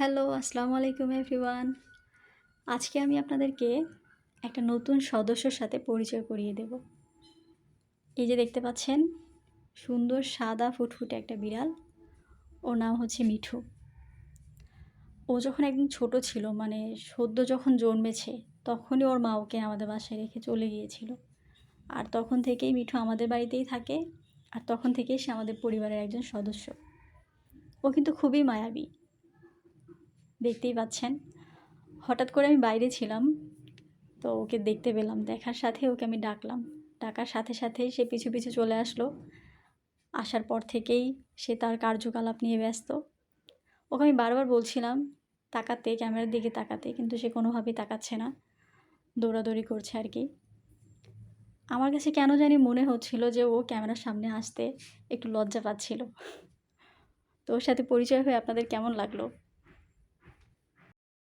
Hello, আসসালামু আলাইকুম everyone. আজকে আমি আপনাদেরকে একটা নতুন সদস্যর সাথে পরিচয় করিয়ে দেব। এই যে দেখতে পাচ্ছেন, সুন্দর সাদা ফুটফুটে একটা বিড়াল। ওর নাম হচ্ছে মিঠু। ও যখন একদম ছোট ছিল মানে সদ্য যখন জন্মেছে, তখনই ওর মা ওকে আমাদের বাসায় রেখে চলে গিয়েছিল। আর তখন থেকেই মিঠু আমাদের বাড়িতেই থাকে, আর তখন থেকেই সে আমাদের পরিবারের একজন সদস্য। ও কিন্তু খুবই মায়াবী। দেখতেই পাচ্ছেন। হঠাৎ করে আমি বাইরে ছিলাম, তো ওকে দেখতে পেলাম, দেখার সাথে ওকে আমি ডাকলাম। ডাকার সাথে সাথেই সে পিছু পিছু চলে আসলো। আসার পর থেকেই সে তার কার্যকলাপ নিয়ে ব্যস্ত। ওকে আমি বারবার বলছিলাম, তাকাতে, ক্যামেরার দিকে তাকাতে, কিন্তু সে কোনোভাবেই তাকাচ্ছে না। দৌড়াদৌড়ি করছে আর কি। আমার কাছে কেন জানি মনে হচ্ছিল যে ও ক্যামেরার সামনে আসতে একটু লজ্জা পাচ্ছিল। তো ওর সাথে পরিচয় হয়ে আপনাদের কেমন লাগল?